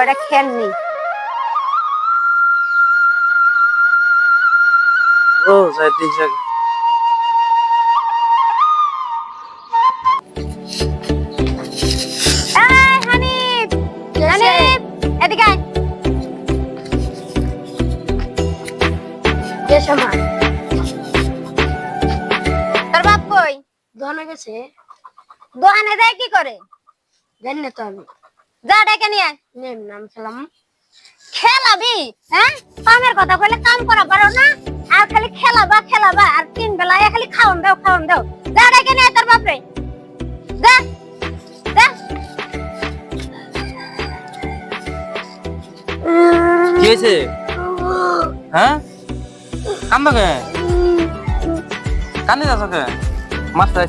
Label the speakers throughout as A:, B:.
A: কয়টা বহামু কয়টা খেল নেই
B: ও
A: তোর বাপ কই?
C: দোকানে গেছে।
A: দোকানে যায় কি করে?
C: জানি না তো আমি।
A: যা ডেকে নিয়ে
C: নেম খেলাম।
A: খেলাবি হ্যাঁ? কামের কথা কইলে কাম করা পারো না। আর খালি খেলাবা খেলাবা আর তিন বেলায় খালি খাওন দাও খাওন দাও। যা ডেকে নিয়ে তোর বাপরে। যা যা।
B: কি হয়েছে? হ্যাঁ? কান্দো কে কান্দি যাচ্ছ কে মাস্টার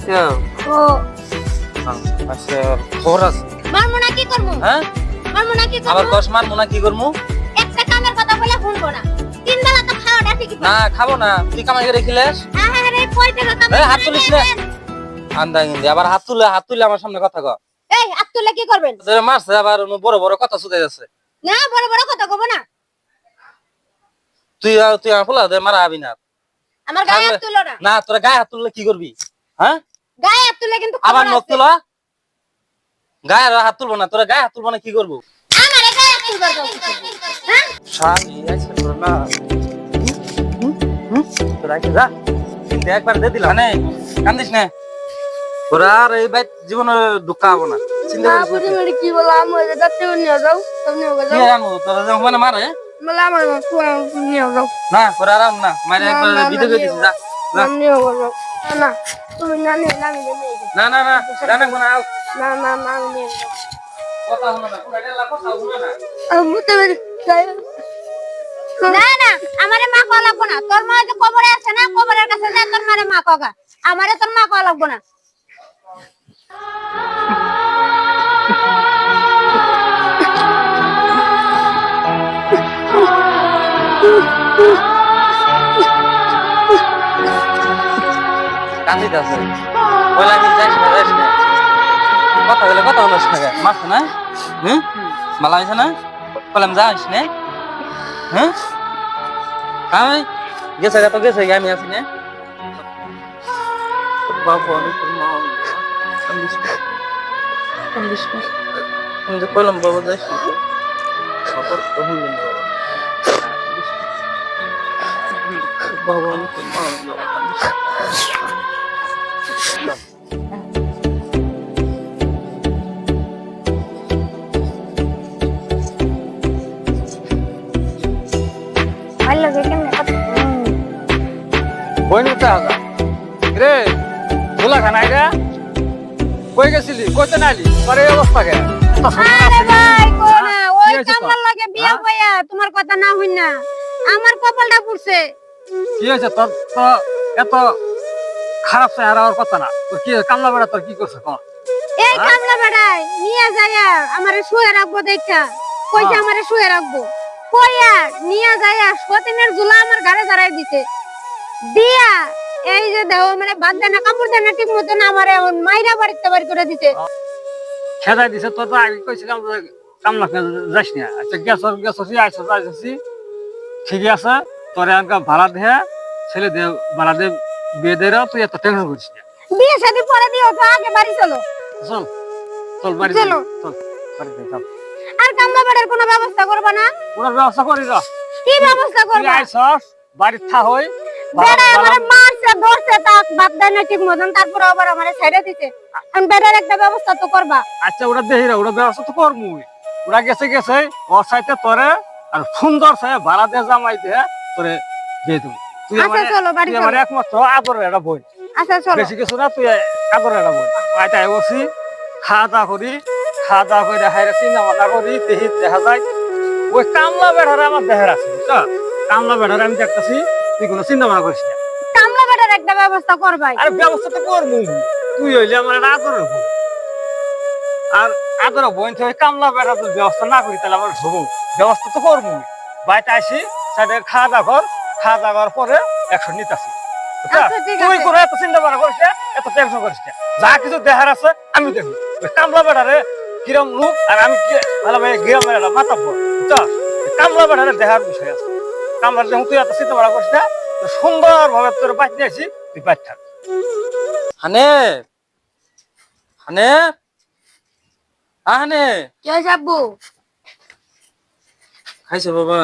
B: আচ্ছা খবর আছে।
A: মারমু না কি করমু?
B: হ্যাঁ?
A: মারমু না কি
B: আবার দশ কি করমু?
A: একটা কামের কথা বলে শুনব না। তিন বেলা তো খাওয়াটা ঠিক
B: না। খাব না। তুই কামাই করে খিলেস?
A: কই টাকা কাম
B: এই, হাত তুলিস না। আন্দা গিন্দি আবার হাত তুলে হাত তুলে আমার সামনে কথা কর
A: এই হাত তুলে কি করবেন?
B: তোরে মারছে আবার বড় বড় কথা শুতে যাচ্ছে।
A: না বড় বড় কথা কব না।
B: তুই আর- তুই আমার ফুলা দে মারা আবি না।
A: আমার গায়ে হাত তুলো না।
B: না তোরা গায়ে হাত তুললে কি করবি? হ্যাঁ?
A: গায়ে হাত তুলে কিন্তু
B: আবার নখ। তুলা? গায়ে হাত তুলবো না তোরা গায়ে হাত তুলবো না কি করব?
A: হ্যাঁ
B: না একবার দিয়ে দিলাম মানে কান্দিস না তোরা আর এই বাইক জীবনে ঢুকা হব না চিন্তা
C: না
B: না।
C: মানে কি ওই যে যাতে নিয়ে যাও নিয়ে যাও
B: তোরা যখন মানে মারে
C: বলে আমার নিয়ে যাও
B: না তোরা আরাম না মারে
C: না,
B: একবার
C: না, না,
B: করে দিছি যা যা।
C: নিয়ে যাও না তুমি না নিয়ে না যাও
B: না না না কোনা আও
C: না না না আমি
B: কথা হলো না কোনা এটা কথা হলো না।
C: আমি বুঝতে
A: না না আমারে মা কওয়া লাগবো না। তোর মা যে কবরে আছে না কবরের কাছে যা তোর মারে মা কগা আমারে তোর মা কওয়া লাগবো না।
B: কান্দিতে আছে। বলে আমি যাইস না না কথা বলে কথা হলো না মাছ না? হুম? মালা হয়েছে না? বললাম যাইস না। হ্যাঁ আমি গেছে তো গেছে আমি আছি না। বাবা না। বাবা আমি
A: ভোলা
D: খানাই কই গেছিলি? কইতে নাইলি? তোর অবস্থা কে?
A: আরে ভাই কই না? ওই লাগে বিয়া
D: হ্যাঁ?
A: হইয়া তোমার কথা না হই না। আমার কপালটা পুড়ছে।
D: কি হয়েছে? তোর তো এত খারাপ চেহারা আর কথা না। তোর কি কামলা বেড়া তোর কি করছে কম
A: এই
D: হ্যাঁ?
A: কামলা বেড়াই নিয়ে যাইয়া আমারে শুয়ে রাখব দেখা। কইছে
D: হ্যাঁ।
A: আমারে শুয়ে রাখব? কইয়া নিয়ে যাইয়া সতীনের ঝুলা আমার ঘরে দাঁড়াই দিছে। দিয়া এই যে দেহ মানে বাদ দেয় না কাপড় দেয় না ঠিক মতন আমারে এখন মাইরা বাড়িতে বাড়ি করে দিছে।
D: খেদাই দিছে তোর তো আগে কইছিলাম যে কামলা যাস না। আচ্ছা গেছ গেছ আইস আইসি ঠিকই আছে তোর এনকা ভাড়া দিয়ে ছেলে দে ভাড়া দে বিয়ে দে তুই এত টেনশন করিস না।
A: বিয়ে শাদী পরে দিও তো আগে বাড়ি চলো।
D: চল চল বাড়ি
A: চলো।
D: চল বাড়িতে চল
A: আর কামলা বেড়ার কোনো ব্যবস্থা করবা না?
D: ওনার ব্যবস্থা করি র।
A: কি ব্যবস্থা করবা?
D: আইসস বাড়ির থা হই
A: বেড়া আমারে মারছে ধরছে তা বাদ দেয় না ঠিক মতন। তারপর আবার আমারে ছেড়ে দিছে। বেড়ার একটা ব্যবস্থা তো করবা।
D: আচ্ছা ওটা দেখি রে ওটা ব্যবস্থা তো করব ওরা গেছে গেছে ওর সাইতে তোরে আর সুন্দর সে ভাড়া দিয়ে জামাই দিয়ে তোরে দিয়ে তুই
A: আচ্ছা
D: আমার তুই একমাত্র একটা বই।
A: আচ্ছা চলো।
D: বেশি কিছু না তুই আদরের একটা বই। আইটাই বসি। খাওয়া দাওয়া করি। খাওয়া দাওয়া করে করি দেখি দেখা যায় ওই কামলা বেড়ারে আমার দেহের আছে বুঝছ? কামলা বেড়ারে আমি দেখতেছি তুই কোনো চিন্তা ভাবনা করিস না।
A: একটা ব্যবস্থা করবাই
D: আরে ব্যবস্থা তো করব তুই হইলে আমার আদরের বোন আর আদরের বোন থেকে কামলা বেড়া যদি ব্যবস্থা না করি তাহলে আমার হব ব্যবস্থা তো করব বাড়িতে আসি সাইডে খাওয়া দাওয়া কর। খাওয়া দাওয়া করার পরে একশো নিতে আসি?
A: আচ্ছা,
D: তুই। কোনো এত চিন্তা ভাবনা করিস না, এত টেনশন করিস না। যা কিছু দেখার আছে আমি দেখব। কামলা কামলা বেড়ারে কিরম লোক আর আমি কি- ভালো ভাই গ্রামের একটা মাথা পড় কামলা বেড়ারে দেখার বিষয় আছে। কামলার যখন তুই এত চিন্তা ভাড়া করছিস না সুন্দর ভাবে তোর বাইক নিয়েছি তুই বাইক থাক।
B: হানে হানে আহানে
C: কে যাব?
B: খাইছো বাবা?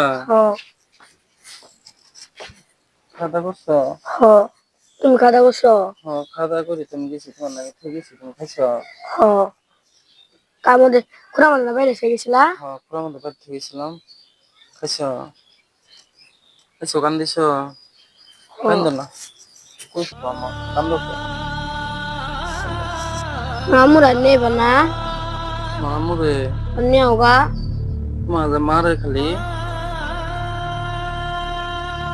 B: খাওয়া করছ?
C: তুমি
B: হ খাওয়া দাওয়া করি। তুমি গেছি তোমার নাকি ঠিক গেছি তুমি খাইছো?
C: কার মধ্যে মানে বাইরে এসে গেছিলা?
B: পুরো মতো গেছিলাম। খাইছো? খাইছো কান দিছো? কান্দ না কইছো আমার কান্দ
C: আমরা নেবা না
B: মামুরে
C: নেওগা
B: মাঝে মারে খালি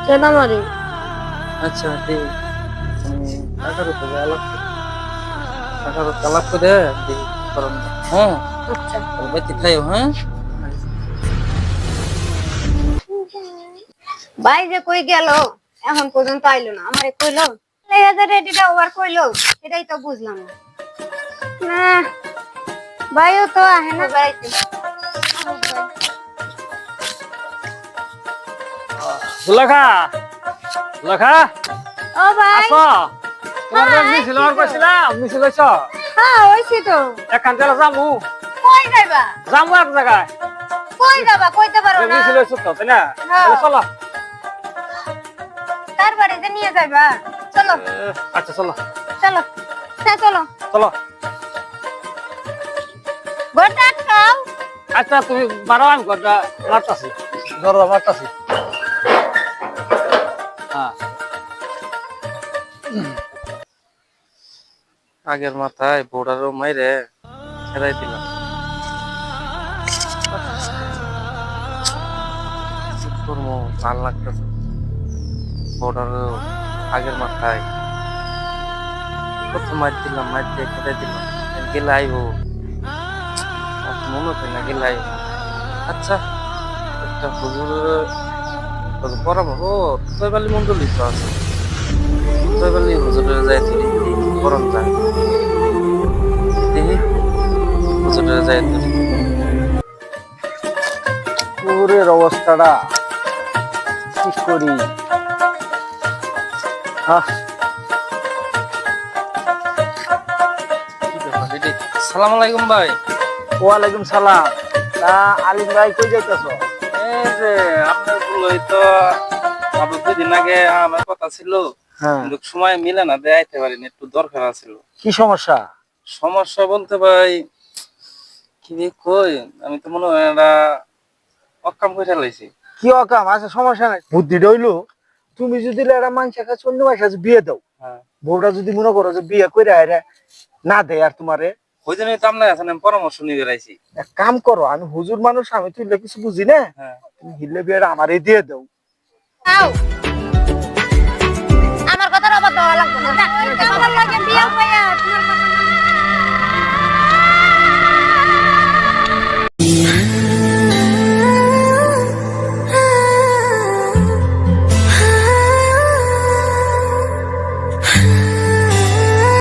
C: কেন মারি
B: আচ্ছা ঠিক তুমি টাকার উপরে আলাপ টাকার উপরে আলাপ করে দিই করুন হ্যাঁ
C: আচ্ছা
B: বাচ্চা খাইও হ্যাঁ
A: ভাই যে কই গেল এখন পর্যন্ত আইলো না। আমারে কইলো রেডিটা ওভার কইলো এটাই তো বুঝলাম না। না ভাইও তো আহে না। বাড়িতে
D: দুলাখা দুলাখা
A: ও ভাই।
D: আসো। তোমার মিছিল আর কইছিলাম মিছিল হইছ?
A: হ্যাঁ ওইছি তো।
D: এখান থেকে যামু।
A: কই যাইবা?
D: যামু এক জায়গায়।
A: কই যাবা? কইতে পারো না।
D: মিছিল হইছ তো তাই না?
A: হ্যাঁ।
D: চলো।
A: তার বাড়িতে নিয়ে যাইবা। চলো।
D: আচ্ছা চলো।
A: চলো। হ্যাঁ চলো।
D: চলো।
A: ঘরটা আটকাও।
D: আচ্ছা তুমি বারো আমি ঘরটা মারতাছি। দরজা মারতাছি। হ্যাঁ।
B: আগের মাথায় বোর্ডারও মাইরে ছেড়াই দিলাম। ভালো লাগতেছে বোর্ডারও আগের মাথায়। কত মার দিলাম মার দিয়ে ছেড়াই দিলাম। গেলে আর মনে হয় না গেলে আইবো। আচ্ছা একটা হুজুরের পরামর্শ, ও, তৈবালি মন্ডলী তো আছে। তৈবালি হুজুরের যাই তুলি গরম যায়। দেখি, হুজুরের যাই তুলি
D: পুরের অবস্থাটা কি করি?
B: সালাম আলাইকুম ভাই।
D: ওয়ালাইকুম সালাম। তা আলিম ভাই কই যাইতেছ?
B: এই যে আপনার বললোই তো আপনার দুই দিন আগে আমার কথা ছিল।
D: হ্যাঁ।
B: কিন্তু সময় মিলে না দেখাইতে পারিনি একটু দরকার আছিল।
D: কি সমস্যা?
B: সমস্যা বলতে ভাই কি কই আমি তো মনে হয় এটা অকাম করে ফেলাইছি
D: কি অকাম? আচ্ছা সমস্যা নাই। বুদ্ধি হইল তুমি যদি একটা মাংস কাছে অন্য মাংস বিয়ে দাও
B: হ্যাঁ।
D: বউটা যদি মনে করো যে বিয়ে করে আয় না দেয় আর তোমারে
B: ওই তো আপনার পরামর্শ নিয়ে বেড়াইছি।
D: এক কাম করো আমি হুজুর মানুষ আমি তুই কিছু বুঝি না।
B: হ্যাঁ।
D: তুমি হিলে বিয়েটা আমারে দিয়ে দাও।